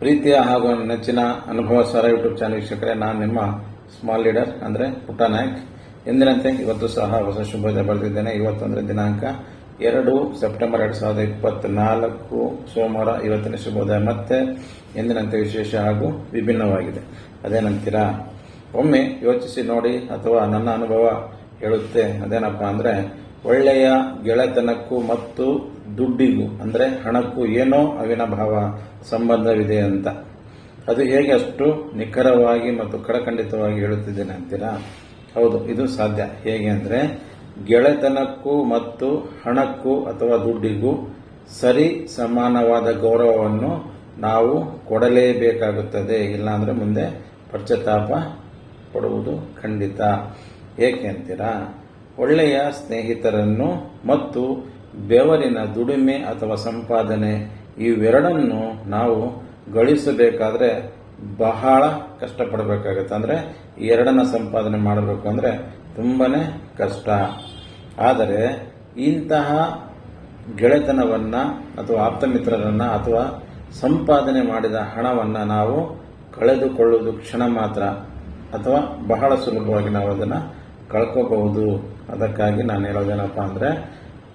ಪ್ರೀತಿಯ ಹಾಗೂ ನೆಚ್ಚಿನ ಅನುಭವ ಸರ ಯೂಟ್ಯೂಬ್ ಚಾನಲ್ ವೀಕ್ಷಕರೇ, ನಾನು ನಿಮ್ಮ ಸ್ಮಾಲ್ ಲೀಡರ್ ಅಂದರೆ ಪುಟ್ಟ ನಾಯಕ್. ಎಂದಿನಂತೆ ಇವತ್ತು ಸಹ ಹೊಸ ಶುಭೋದಯ ಬರೆದಿದ್ದೇನೆ. ಇವತ್ತು ದಿನಾಂಕ ಎರಡು ಸೆಪ್ಟೆಂಬರ್ ಎರಡು ಸಾವಿರದ ಇಪ್ಪತ್ನಾಲ್ಕು ಸೋಮವಾರ ಇವತ್ತಿನ ಶುಭೋದಯ. ಮತ್ತೆ ಎಂದಿನಂತೆ ವಿಶೇಷ ಹಾಗೂ ವಿಭಿನ್ನವಾಗಿದೆ. ಅದೇನಂತೀರಾ ಒಮ್ಮೆ ಯೋಚಿಸಿ ನೋಡಿ ಅಥವಾ ನನ್ನ ಅನುಭವ ಹೇಳುತ್ತೆ. ಅದೇನಪ್ಪ ಅಂದರೆ ಒಳ್ಳೆಯ ಗೆಳೆತನಕ್ಕೂ ಮತ್ತು ದುಡ್ಡಿಗೂ, ಅಂದರೆ ಹಣಕ್ಕೂ ಏನೋ ಅವಿನಾಭಾವ ಸಂಬಂಧವಿದೆ ಅಂತ. ಅದು ಹೇಗೆ ಅಷ್ಟು ನಿಖರವಾಗಿ ಮತ್ತು ಕಡಖಂಡಿತವಾಗಿ ಹೇಳುತ್ತಿದ್ದೇನೆ ಅಂತೀರಾ? ಹೌದು, ಇದು ಸಾಧ್ಯ. ಹೇಗೆ ಅಂದರೆ, ಗೆಳೆತನಕ್ಕೂ ಮತ್ತು ಹಣಕ್ಕೂ ಅಥವಾ ದುಡ್ಡಿಗೂ ಸರಿ ಸಮಾನವಾದ ಗೌರವವನ್ನು ನಾವು ಕೊಡಲೇಬೇಕಾಗುತ್ತದೆ. ಇಲ್ಲಾಂದರೆ ಮುಂದೆ ಪಶ್ಚಾತ್ತಾಪ ಪಡುವುದು ಖಂಡಿತ. ಏಕೆ ಅಂತೀರಾ? ಒಳ್ಳೆಯ ಸ್ನೇಹಿತರನ್ನು ಮತ್ತು ಬೆವರಿನ ದುಡಿಮೆ ಅಥವಾ ಸಂಪಾದನೆ ಇವೆರಡನ್ನು ನಾವು ಗಳಿಸಬೇಕಾದ್ರೆ ಬಹಳ ಕಷ್ಟಪಡಬೇಕಾಗತ್ತೆ. ಅಂದರೆ ಎರಡನ್ನ ಸಂಪಾದನೆ ಮಾಡಬೇಕು ಅಂದರೆ ತುಂಬಾ ಕಷ್ಟ. ಆದರೆ ಇಂತಹ ಗೆಳೆತನವನ್ನು ಅಥವಾ ಆಪ್ತಮಿತ್ರರನ್ನು ಅಥವಾ ಸಂಪಾದನೆ ಮಾಡಿದ ಹಣವನ್ನು ನಾವು ಕಳೆದುಕೊಳ್ಳುವುದು ಕ್ಷಣ ಮಾತ್ರ ಅಥವಾ ಬಹಳ ಸುಲಭವಾಗಿ ನಾವು ಅದನ್ನು ಕಳ್ಕೋಬಹುದು. ಅದಕ್ಕಾಗಿ ನಾನು ಹೇಳೋದೇನಪ್ಪ ಅಂದರೆ,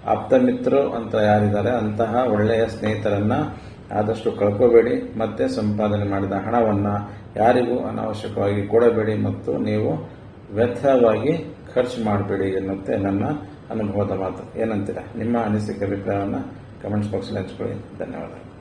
ಆಪ್ತಮಿತ್ರರು ಅಂತ ಯಾರಿದ್ದಾರೆ, ಅಂತಹ ಒಳ್ಳೆಯ ಸ್ನೇಹಿತರನ್ನ ಆದಷ್ಟು ಕಳ್ಕೋಬೇಡಿ, ಮತ್ತೆ ಸಂಪಾದನೆ ಮಾಡಿದ ಹಣವನ್ನು ಯಾರಿಗೂ ಅನಾವಶ್ಯಕವಾಗಿ ಕೊಡಬೇಡಿ ಮತ್ತು ನೀವು ವ್ಯರ್ಥವಾಗಿ ಖರ್ಚು ಮಾಡಬೇಡಿ ಎನ್ನುತ್ತೆ ನನ್ನ ಅನುಭವದ ಮಾತು. ಏನಂತೀರಾ? ನಿಮ್ಮ ಅನಿಸಿಕೆ, ಅಭಿಪ್ರಾಯವನ್ನು ಕಮೆಂಟ್ಸ್ ಬಾಕ್ಸಲ್ಲಿ ಹಂಚ್ಕೊಳ್ಳಿ. ಧನ್ಯವಾದ